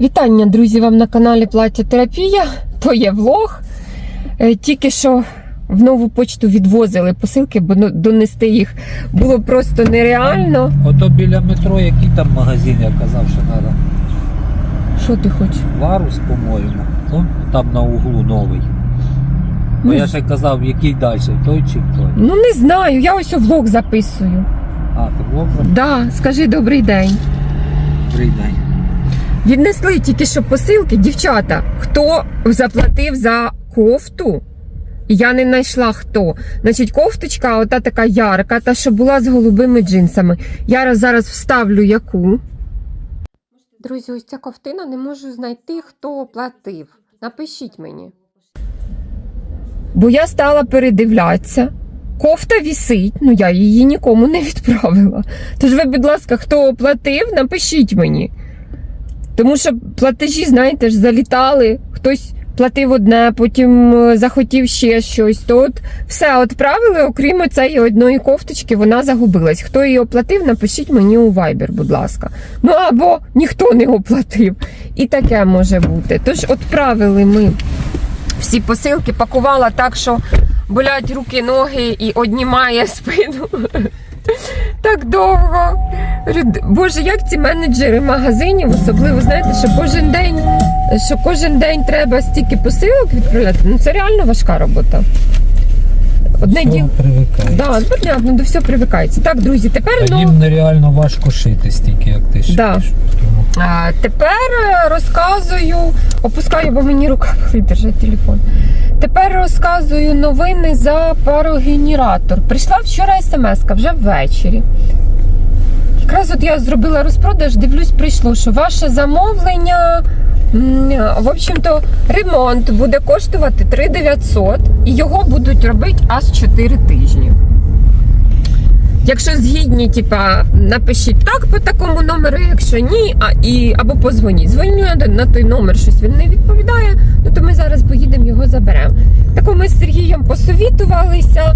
Вітання, друзі, вам на каналі Плаття Терапія. То є влог. Е, Тільки що в нову почту відвозили посилки, бо ну, донести їх було просто нереально. Ото біля метро, який там магазин, я казав, що треба. Що ти хочеш? Варус, по-моєму. Ну, там на углу новий. Бо Ну, я ще казав, який далі, той чи той. Ну не знаю, я ось у влог записую. А, ти вовка Да, скажи добрий день. прийдай. Віднесли тільки що посилки, дівчата. Хто заплатив за кофту? Я не знайшла хто. Значить, кофточка, ота така ярка, та що була з голубими джинсами. Я зараз вставлю яку. Друзі, ось ця ковтина не можу знайти, хто платив. Напишіть мені. Бо я стала передивлятися. Кофта вісить, ну я її нікому не відправила. Тож ви, будь ласка, хто оплатив, напишіть мені. Тому що платежі, знаєте ж, залітали, хтось платив одне, потім е, захотів ще щось. То от все відправили, окрім цієї одної кофточки, вона загубилась. Хто її оплатив, напишіть мені у Viber, будь ласка. Ну або ніхто не оплатив. І таке може бути. Тож відправили ми всі посилки, пакувала так, що болять руки, ноги і однімає спину. Так довго. Боже, як ці менеджери магазинів, особливо знаєте, що кожен день, що кожен день треба стільки посилок відправляти. Ну це реально важка робота. Одне діло. Да, понятно, до всього привикається. Так, друзі, тепер А ну. їм нереально важко шити стільки, як ти шиєш. Да. Тепер е, розказую, опускаю, бо мені рука болить держать телефон. Тепер розказую новини за парогенератор. Прийшла вчора смс вже ввечері. Якраз от я зробила розпродаж, дивлюсь, прийшло, що ваше замовлення. В общем-то, ремонт буде коштувати 3900 і його будуть робити аж 4 тижні. Якщо згідні, типа, напишіть так по такому номеру, якщо ні, а і або позвоніть. Дзвоню на, той номер, щось він не відповідає. Ну то ми зараз поїдемо його заберемо. Так ми з Сергієм посовітувалися,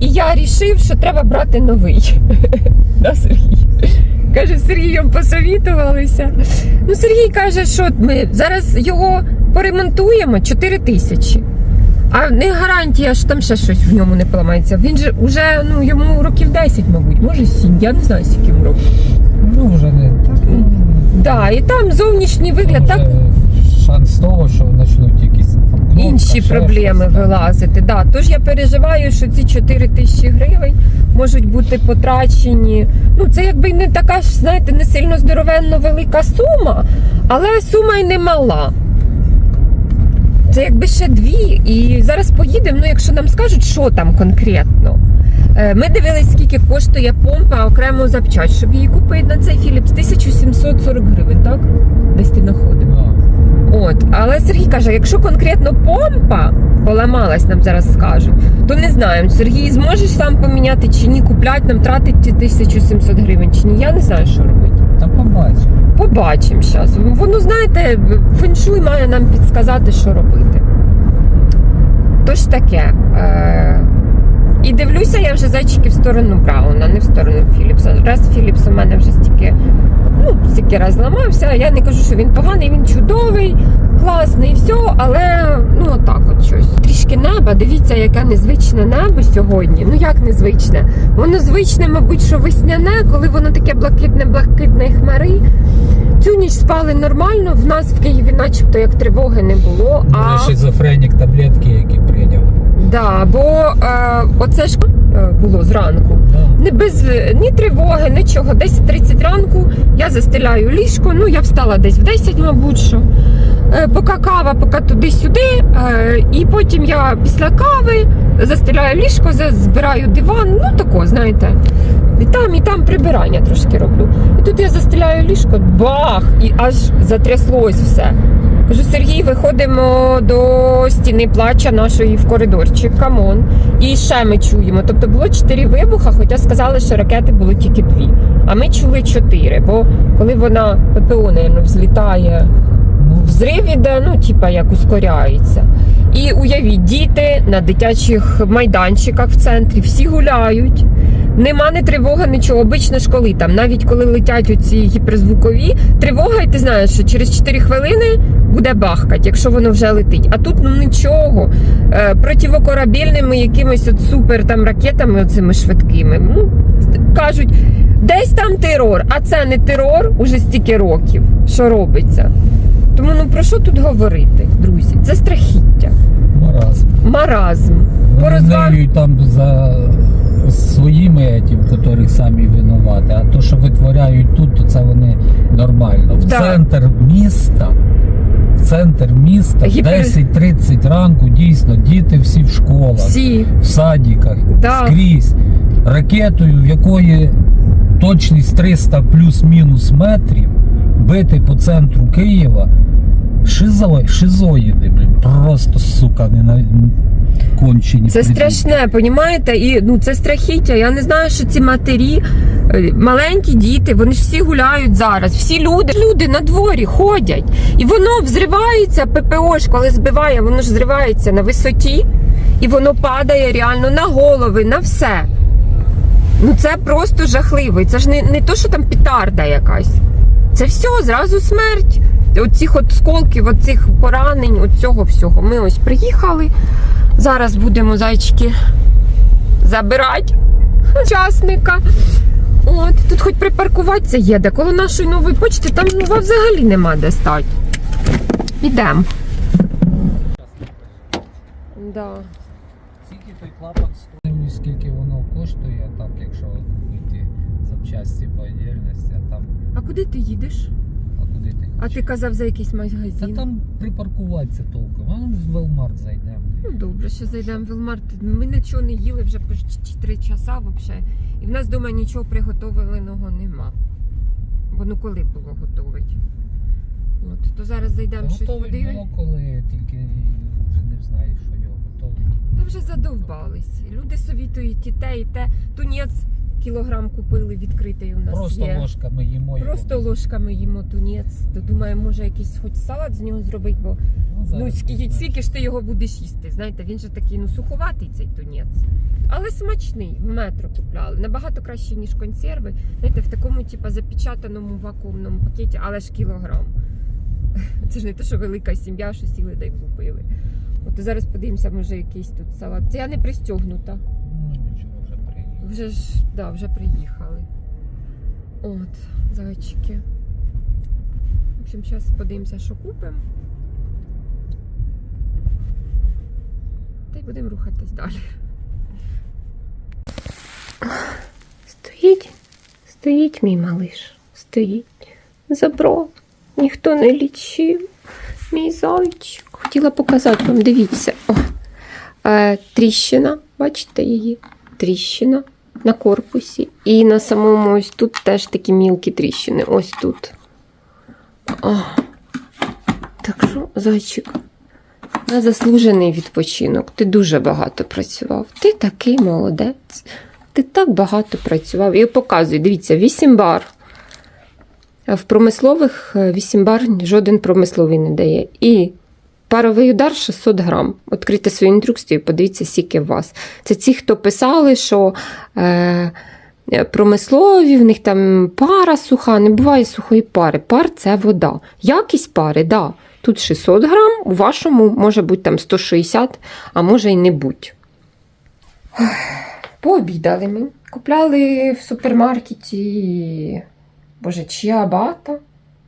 і я рішив, що треба брати новий. Да, Сергій? Каже, з Сергієм посовітувалися. Ну, Сергій каже, що ми зараз його поремонтуємо 4 тисячі. А не гарантія, що там ще щось в ньому не поламається. Він же вже ну йому років 10, мабуть, може 7, я не знаю, скільки йому років. Ну, вже не так. Да, і там зовнішній вигляд, так Шанс того, що почнуть якісь там кнопка, інші проблеми щось, вилазити. Да. Тож я переживаю, що ці 4 тисячі гривень можуть бути потрачені. Ну, це якби не така ж, знаєте, не сильно здоровенно велика сума, але сума й не мала. Це якби ще дві. І зараз поїдемо, ну якщо нам скажуть, що там конкретно. Е, Ми дивились, скільки коштує помпа окремо запчасть, щоб її купити на цей Філіпс 1740 гривень, так? Десь ти знаходив. Да. От, але Сергій каже, якщо конкретно помпа поламалась, нам зараз скажуть, то не знаємо, Сергій зможеш сам поміняти чи ні, куплять нам тратить ті 1700 гривень чи ні. Я не знаю, що робити. Та побачимо. Побачимо зараз. Воно, знаєте, феншуй має нам підсказати, що робити. Тож таке. Е- і дивлюся я вже зайчики в сторону Брауна, не в сторону Філіпса. Раз Філіпс у мене вже стільки, ну, стільки раз зламався. Я не кажу, що він поганий, він чудовий, класний, все, але ну отак от щось. Трішки неба. Дивіться, яке незвичне небо сьогодні. Ну як незвичне? Воно звичне, мабуть, що весняне, коли воно таке блакитне-блакитне і хмари. Цю ніч спали нормально. В нас в Києві, начебто, як тривоги не було. А шизофренік таблетки, які прийняв. да, бо е, оце ж е, було зранку. Не без ні тривоги, нічого. 10.30 ранку я застеляю ліжко. Ну, я встала десь в 10, мабуть. що. Е, Поки кава, поки туди-сюди. Е, І потім я після кави застеляю ліжко, збираю диван. Ну тако, знаєте. І там, і там прибирання трошки роблю. І тут я застеляю ліжко, бах! І аж затряслось все. Кажу, Сергій, виходимо до стіни плача нашої в коридорчик. Камон. І ще ми чуємо. Тобто було чотири вибуха, хоча сказали, що ракети було тільки дві. А ми чули чотири. Бо коли вона ППО, наверно, взлітає, взрив іде, ну, типа як ускоряється. І уявіть, діти на дитячих майданчиках в центрі всі гуляють. Нема не тривога, нічого. Обично ж коли там, навіть коли летять оці гіперзвукові, тривога, і ти знаєш, що через 4 хвилини буде бахкать, якщо воно вже летить. А тут ну нічого. Е, противокорабельними якимись от супер там ракетами, оцими швидкими. Ну, кажуть, десь там терор, а це не терор уже стільки років, що робиться. Тому ну про що тут говорити, друзі? Це страхіття, Маразм. маразм. Вони Порозваг- там за своїми етім, котрих самі винуваті, а то, що витворяють тут, то це вони нормально. В Да. центр міста. В центр міста Гіпер- 10-30 ранку дійсно діти всі в школах, Всі. в садиках, Да. скрізь ракетою, в якої точність 300 плюс-мінус метрів, бити по центру Києва. Шизо, шизоїди, блін, просто сука, не на кончені. Це страшне, понімаєте? І ну це страхіття. Я не знаю, що ці матері, е, маленькі діти, вони ж всі гуляють зараз. Всі люди, люди на дворі ходять. І воно взривається, ППО ж, коли збиває, воно ж зривається на висоті, і воно падає реально на голови, на все. Ну це просто жахливо. Це ж не, не то, що там петарда якась. Це все, зразу смерть. Оцих от сколків, оцих поранень, от цього всього. Ми ось приїхали. Зараз будемо зайчики забирати учасника. От, тут хоч припаркуватися є, де коло нашої нової почти там ну, взагалі нема де стати. Ідемо. Да. Скільки той клапан стоїть, скільки воно коштує, так, якщо купити запчасті по отдельності, а там, А куди ти їдеш? А ти казав за якийсь Та там припаркуватися толком, а ну в Велмарт зайдемо. Ну добре, ще зайдемо в Велмарт. Ми нічого не їли вже почти три часа взагалі. І в нас вдома нічого приготовленого нема. Бо ну коли було готовить? От, то зараз зайдемо щось Готовий подивимо. було коли, тільки вже не знаю, що його готовий. Та вже задовбались. Люди совітують і те, і те. Тунець кілограм купили, відкритий у нас Просто є. ложками їмо його. Просто ложками їмо тунець. То думаю, може якийсь хоч салат з нього зробити, бо Ну, ну скільки, скільки ж ти його будеш їсти. Знаєте, він же такий ну суховатий цей тунець. Але смачний, в метро купляли. Набагато краще, ніж консерви. Знаєте, в такому, типу, запечатаному вакуумному пакеті, але ж кілограм. Це ж не те, що велика сім'я, що сіли да й купили. От зараз подивимося, може якийсь тут салат. Це я не пристягнута. Вже ж, да, вже приїхали. От, зайчики. В общем, зараз подивимося, що купимо. Та й будемо рухатись далі. Стоїть, стоїть мій малиш. Стоїть. Забрав. Ніхто не лічив. Мій зайчик. Хотіла показати вам, дивіться. О. Е, тріщина, бачите її? Тріщина на корпусі. І на самому ось тут теж такі мілкі тріщини. Ось тут. О. Так що, зайчик, на заслужений відпочинок. Ти дуже багато працював. Ти такий молодець. Ти так багато працював. І показую, дивіться, 8 бар. В промислових 8 бар жоден промисловий не дає. І Паровий удар 600 грам. Відкрийте свою інструкцію, подивіться, скільки у вас. Це ті, хто писали, що е, промислові, в них там пара суха, не буває сухої пари. Пар це вода. Якість пари, да. Тут 600 грам, у вашому може бути там 160, а може й не бути. Пообідали ми. Купляли в супермаркеті, боже, чиабата,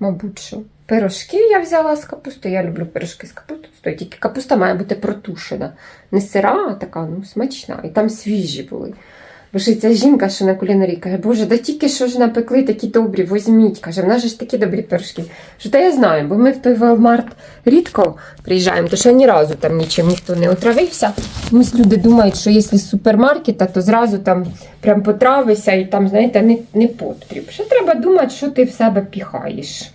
мабуть, що. Пирожки я взяла з капустою. Я люблю пирожки з капустою. Тільки капуста має бути протушена. Не сира, а така, ну, смачна. І там свіжі були. Бо ж ця жінка, що на кулінарі, каже, Боже, да тільки що ж напекли такі добрі, возьміть. Каже, в нас же ж такі добрі пирожки. Що та я знаю, бо ми в той Велмарт рідко приїжджаємо, то ще ні разу там нічим ніхто не отравився. Чомусь люди думають, що якщо з супермаркета, то зразу там прям потравишся і там, знаєте, не, не потріб. Ще треба думати, що ти в себе піхаєш.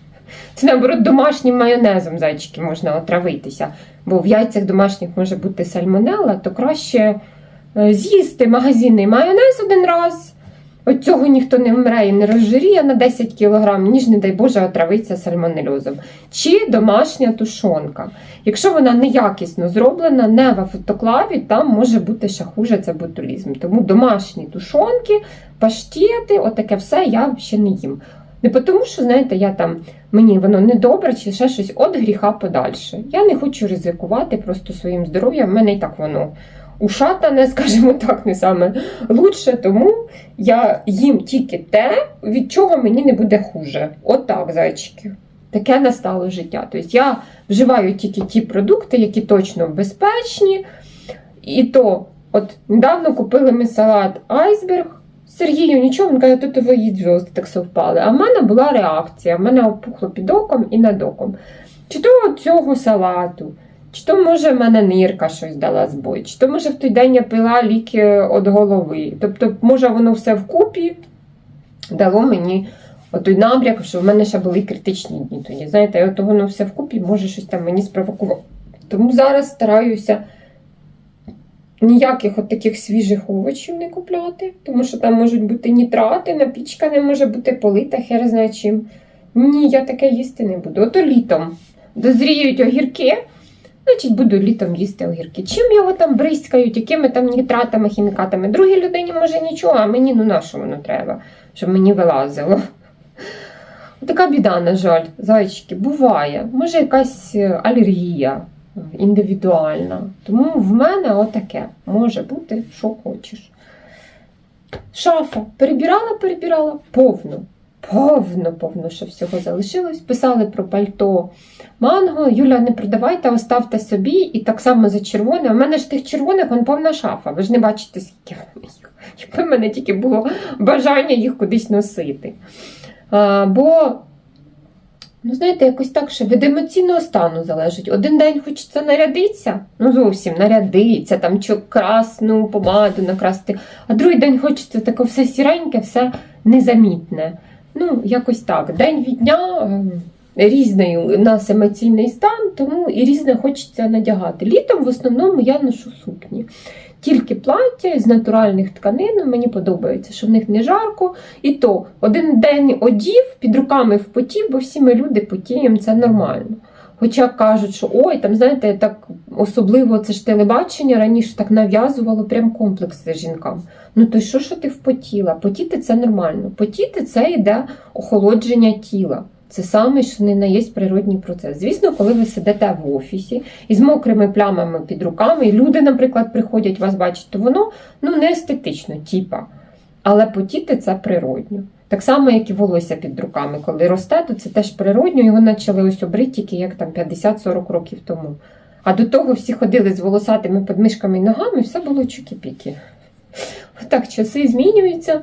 Це наоборот домашнім майонезом зайчики можна отравитися. Бо в яйцях домашніх може бути сальмонелла, то краще е, з'їсти магазинний майонез один раз, От цього ніхто не вмре і не розжиріє на 10 кг, ніж, не дай Боже, отравиться сальмонельозом. Чи домашня тушонка. Якщо вона неякісно зроблена, не в автоклаві, там може бути ще хуже це ботулізм. Тому домашні тушонки, паштети, отаке все я ще не їм. Не тому, що, знаєте, я там мені воно недобре чи ще щось от гріха подальше. Я не хочу ризикувати просто своїм здоров'ям. В мене і так воно ушатане, скажімо так, не саме лучше, тому я їм тільки те, від чого мені не буде хуже. От так, зайчики. Таке настало життя. Тобто я вживаю тільки ті продукти, які точно безпечні. І то, от недавно купили ми салат айсберг. Сергію нічого, він каже, тут твої зв'язки так совпали. А в мене була реакція, в мене опухло під оком і над оком. Чи то цього салату, чи то, може, в мене нирка щось дала збой, чи то, може, в той день я пила ліки від голови. Тобто, може, воно все вкупі дало мені той набряк, що в мене ще були критичні дні тоді. Знаєте, і от воно все вкупі може щось там мені спровокувати. Тому зараз стараюся ніяких от таких свіжих овочів не купляти, тому що там можуть бути нітрати, напічка не може бути полита, хер знає чим. Ні, я таке їсти не буду. Ото літом дозріють огірки, значить буду літом їсти огірки. Чим його там бризкають, якими там нітратами, хімікатами. Другій людині може нічого, а мені ну на що воно треба, щоб мені вилазило. Така біда, на жаль, зайчики, буває. Може, якась е, алергія індивідуальна. Тому в мене отаке може бути, що хочеш. Шафа. Перебирала, перебирала повно. Повно, повно, що всього залишилось. Писали про пальто манго. Юля, не продавайте, оставте собі. І так само за червоне. У мене ж тих червоних вон повна шафа. Ви ж не бачите, скільки їх. Якби в мене тільки було бажання їх кудись носити. А, бо, ну, знаєте, якось так, що від емоційного стану залежить. Один день хочеться нарядитися, ну зовсім нарядитися, там чи красну помаду накрасти, а другий день хочеться таке все сіреньке, все незамітне. Ну, якось так. День від дня ем, різний у нас емоційний стан, тому і різне хочеться надягати. Літом в основному я ношу сукні. Тільки плаття з натуральних тканин, мені подобається, що в них не жарко. І то один день одів, під руками впотів, бо всі ми люди потіємо, це нормально. Хоча кажуть, що ой, там, знаєте, так особливо це ж телебачення раніше так нав'язувало прям комплекси жінкам. Ну то що, що ти впотіла? Потіти це нормально. Потіти це йде охолодження тіла. Це саме, що не на є природній процес. Звісно, коли ви сидите в офісі із мокрими плямами під руками, і люди, наприклад, приходять вас бачать, то воно ну, не естетично, типа. Але потіти це природньо. Так само, як і волосся під руками. Коли росте, то це теж природньо, його почали ось обрити тільки як там 50-40 років тому. А до того всі ходили з волосатими подмишками і ногами, все було чукі-піки. Отак часи змінюються,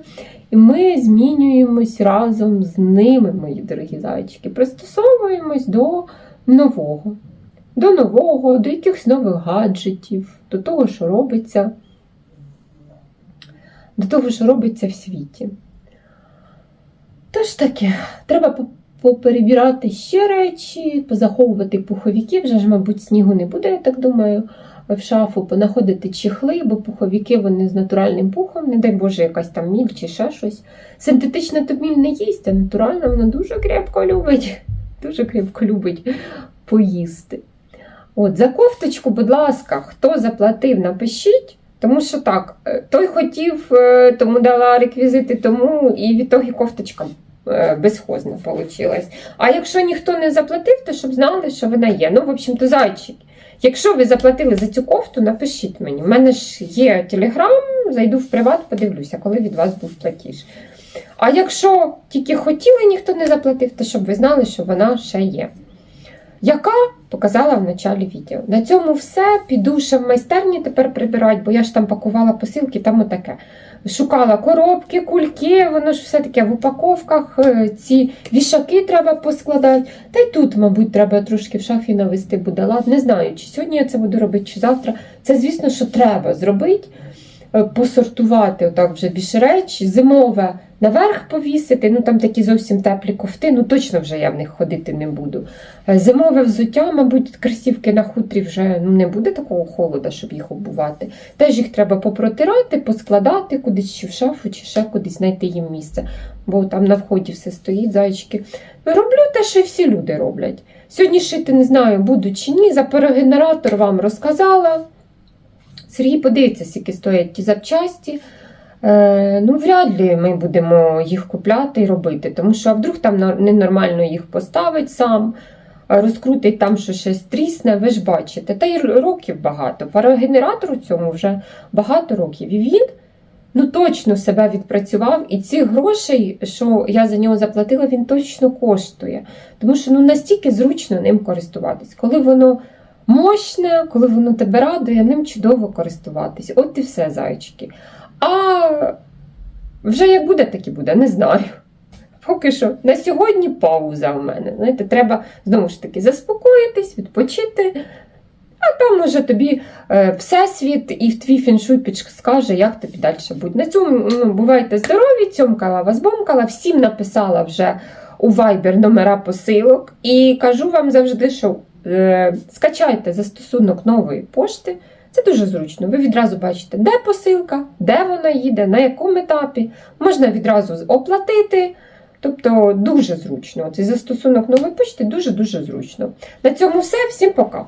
і ми змінюємось разом з ними, мої дорогі зайчики. Пристосовуємось до нового, до нового, до якихось нових гаджетів, до того, що робиться, до того, що робиться в світі. Тож таке, треба по- поперебирати ще речі, позаховувати пуховики, вже ж, мабуть, снігу не буде, я так думаю. В шафу понаходити чехли, бо пуховики вони з натуральним пухом, не дай Боже, якась там міль чи ще щось. Синтетична то міль не їсть, а натуральна вона дуже крепко любить. Дуже крепко любить поїсти. От, за кофточку, будь ласка, хто заплатив, напишіть. Тому що так, е, той хотів, е, тому дала реквізити, тому і від того і кофточка е, безхозна вийшла. А якщо ніхто не заплатив, то щоб знали, що вона є. Ну, в общем-то, зайчик. Якщо ви заплатили за цю кофту, напишіть мені. У мене ж є телеграм, зайду в приват, подивлюся, коли від вас був платіж. А якщо тільки хотіли, ніхто не заплатив, то щоб ви знали, що вона ще є. Яка показала в началі відео. На цьому все. Піду ще в майстерні тепер прибирати, бо я ж там пакувала посилки, там отаке. Шукала коробки, кульки, воно ж все таке в упаковках. е, Ці вішаки треба поскладати. Та й тут, мабуть, треба трошки в шафі навести буде лад. Не знаю, чи сьогодні я це буду робити, чи завтра. Це, звісно, що треба зробити. е, Посортувати отак вже більше речі. Зимове наверх повісити. Ну там такі зовсім теплі кофти. Ну точно вже я в них ходити не буду. Е, Зимове взуття, мабуть, кросівки на хутрі вже ну, не буде такого холода, щоб їх обувати. Теж їх треба попротирати, поскладати кудись, чи в шафу, чи ще кудись знайти їм місце. Бо там на вході все стоїть, зайчики. Роблю те, що всі люди роблять. Сьогодні шити не знаю, буду чи ні. За парогенератор вам розказала. Сергій подивиться, скільки стоять ті запчасті. Е, ну, вряд ли ми будемо їх купляти і робити, тому що а вдруг там ненормально їх поставить сам, розкрутить там, що щось трісне, ви ж бачите. Та й років багато. Парогенератору цьому вже багато років. І він ну, точно себе відпрацював, і ці грошей, що я за нього заплатила, він точно коштує. Тому що ну, настільки зручно ним користуватись. Коли воно мощне, коли воно тебе радує, ним чудово користуватись. От і все, зайчики. А вже як буде, так і буде, не знаю. Поки що на сьогодні пауза у мене. Знаєте, треба знову ж таки заспокоїтись, відпочити. А там уже тобі е, всесвіт і в твій фіншуй підскаже, як тобі далі буде. На цьому ну, бувайте здорові, цьомкала вас бомкала, всім написала вже у Viber номера посилок. І кажу вам завжди, що е, скачайте застосунок нової пошти. Це дуже зручно. Ви відразу бачите, де посилка, де вона їде, на якому етапі. Можна відразу оплатити. Тобто дуже зручно. Цей застосунок нової почти дуже-дуже зручно. На цьому все. Всім пока.